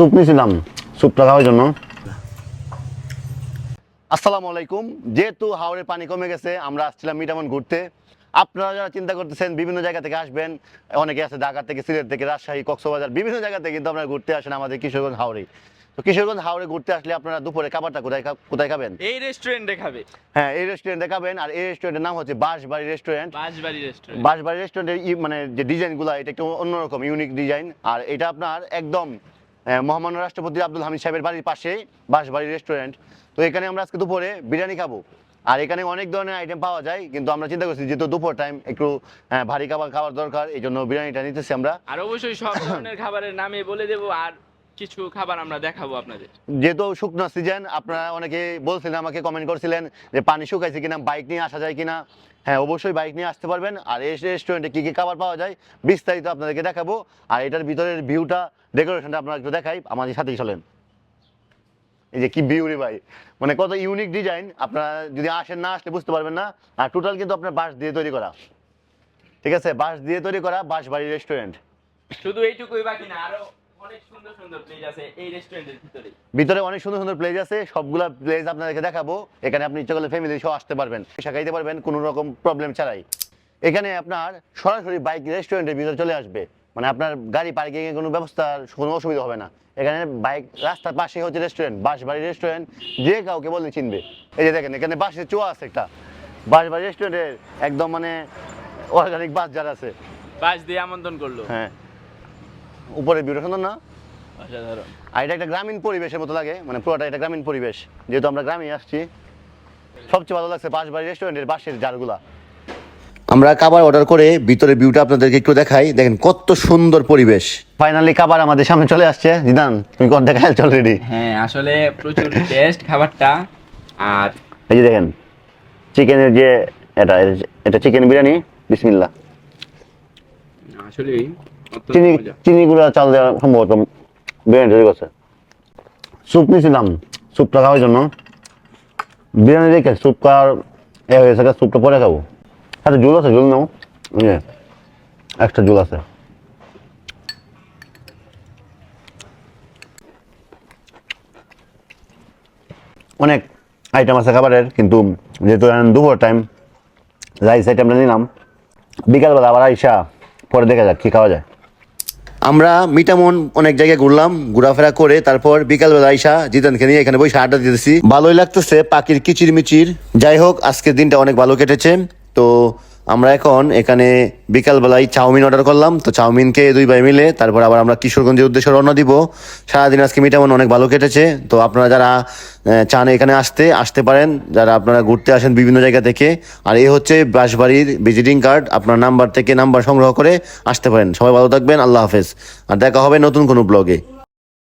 Soup নিয়েছিলাম স্যুপটা খাওয়ার জন্য। আসসালামু আলাইকুম। যেহেতু হাওড়ের পানি কমে গেছে আমরা আসছিলাম মিটামন ঘুরতে। আপনারা যারা চিন্তা করতেছেন বিভিন্ন জায়গা থেকে আসবেন অনেকে আছে ঢাকা থেকে সিলেট থেকে রাজশাহী কক্সবাজার বিভিন্ন জায়গা থেকে কিন্তু আপনারা ঘুরতে আসেন আমাদের কিশোরগঞ্জ হাওড়ে তো কিশোরগঞ্জ হাওড়ে ঘুরতে আসলে আপনারা দুপুরে খাবারটা কোথায় কোথায় খাবেন? এই রেস্টুরেন্টে খাবে। হ্যাঁ এই রেস্টুরেন্টে খাবেন আর এই রেস্টুরেন্টের নাম হচ্ছে বাঁশবাড়ি রেস্টুরেন্ট বাঁশবাড়ি রেস্টুরেন্ট বাঁশবাড়ি রেস্টুরেন্টের মানে যে ডিজাইনগুলো এটা একটু অন্যরকম ইউনিক ডিজাইন আর এটা আপনার একদম মহামান্য রাষ্ট্রপতি আব্দুল হামিদ সাহেবের বাড়ির পাশেই বাঁশবাড়ি রেস্টুরেন্ট তো এখানে আমরা আজকে দুপুরে বিরিয়ানি খাব। আর এখানে অনেক ধরনের আইটেম পাওয়া যায়, কিন্তু আমরা চিন্তা করছি যেহেতু দুপুর টাইম একটু ভারী খাবার খাওয়ার দরকার, এই জন্য বিরিয়ানিটা নিতেছি আমরা। আর অবশ্যই সব ধরনের খাবারের নামে বলে দেবো, আর কিছু খাবার আমরা দেখাবো আপনাদের। যেহেতু শুকনো সিজন আপনারা অনেকে বলছিলেন আমাকে কমেন্ট করছিলেন যে পানি শুকাইছে কিনা বাইক নিয়ে আসা যায় কিনা। হ্যাঁ অবশ্যই বাইক নিয়ে আসতে পারবেন। আর এই রেস্টুরেন্টে কী কী খাবার পাওয়া যায় বিস্তারিত আপনাদেরকে দেখাবো। আর এটার ভিতরের ভিউটা ডেকোরেশনটা আপনারা একটু দেখাই আমাদের সাথেই চলেন। এই যে কি ভিউ রে ভাই। মানে কত ইউনিক ডিজাইন আপনারা যদি আসেন না আসলে বুঝতে পারবেন না। আর টোটাল কিন্তু আপনার বাঁশ দিয়ে তৈরি করা। ঠিক আছে? বাঁশ দিয়ে তৈরি করা বাঁশ বাড়ি রেস্টুরেন্ট শুধু এইটুকুই বাকি না আরও অনেক সুন্দর সুন্দর প্লেস আছে এই রেস্টুরেন্টের ভিতরে। ভিতরে অনেক সুন্দর সুন্দর প্লেস আছে সবগুলা প্লেস আপনাদেরকে দেখাবো। এখানে আপনি ইচ্ছা করলে ফ্যামিলি সহ আসতে পারবেন পয়সা খাইতে পারবেন কোনো রকম প্রবলেম ছাড়াই। এখানে আপনার সরাসরি বাইক রেস্টুরেন্টের ভিতরে চলে আসবে। মানে আপনার গাড়ি পার্কিং এর কোনো ব্যবস্থার কোনো অসুবিধা হবে না। এখানে বাইক রাস্তার পাশে হচ্ছে রেস্টুরেন্ট বাঁশবাড়ি রেস্টুরেন্ট যে কাউকে বললে চিনবে। এই যে দেখেন এখানে বাসের চোয়া আছে একটা। বাঁশবাড়ি রেস্টুরেন্টের একদম মানে অর্গানিক বাস যারা আছে। বাস দিয়ে আমন্ত্রণ করল। হ্যাঁ। উপরে ভিউটা সুন্দর না? আর এটা একটা গ্রামীণ পরিবেশের মতো লাগে মানে পুরোটা এটা গ্রামীণ পরিবেশ। যেহেতু আমরা গ্রামে আসছি সবচেয়ে ভালো লাগছে পাশবাড়ি রেস্টুরেন্টের বাঁশের জারগুলা। আমরা খাবার অর্ডার করে ভিতরে ভিউটা আপনাদেরকে একটু দেখাই। দেখেন কত সুন্দর পরিবেশ। ফাইনালি খাবার আমাদের সামনে চলে আসছে। জিদান তুমি কোন দেখা যাচ্ছে অলরেডি হ্যাঁ আসলে প্রচুর টেস্ট খাবারটা। আর এই যে দেখেন চিকেনের যে এটা এটা চিকেন বিরিয়ানি বিসমিল্লা আসলে চিনি চিনি গুঁড়া চাল দেওয়া সম্ভবত বিরিয়ানি তৈরি করছে। স্যুপ নিয়েছিলাম স্যুপটা খাওয়ার জন্য। বিরিয়ানি দেখে স্যুপ খাওয়ার এ হয়েছে স্যুপটা পরে খাব। জুল আছে জুল নাও। একটা জুল আছে। অনেক আইটেম আছে খাবারের কিন্তু যেহেতু দুপুর টাইম রাইস আইটেমটা নিলাম। বিকালবেলা আবার আইসা পরে দেখা যাক কি খাওয়া যায়। আমরা মিটামন অনেক জায়গায় ঘুরলাম, ঘোরাফেরা করে তারপর বিকালবেলা আইসা জিতানকে নিয়ে এখানে বসে আড্ডা দিতেছি। ভালোই লাগতেছে, পাখির কিচির মিচির যাই হোক, আজকের দিনটা অনেক ভালো কেটেছে। তো আমরা এখন এখানে বিকালবেলায় চাউমিন অর্ডার করলাম। তো চাউমিনকে দুই ভাই মিলে তারপর আবার আমরা কিশোরগঞ্জের উদ্দেশ্যে রওনা দিব। সারাদিন আজকে মিটামন অনেক ভালো কেটেছে। তো আপনারা যারা চান এখানে আসতে আসতে পারেন। যারা আপনারা ঘুরতে আসেন বিভিন্ন জায়গা থেকে। আর এই হচ্ছে বাঁশবাড়ির ভিজিটিং কার্ড আপনার নাম্বার থেকে নাম্বার সংগ্রহ করে আসতে পারেন। সবাই ভালো থাকবেন। আল্লাহ হাফেজ। আর দেখা হবে নতুন কোনো ব্লগে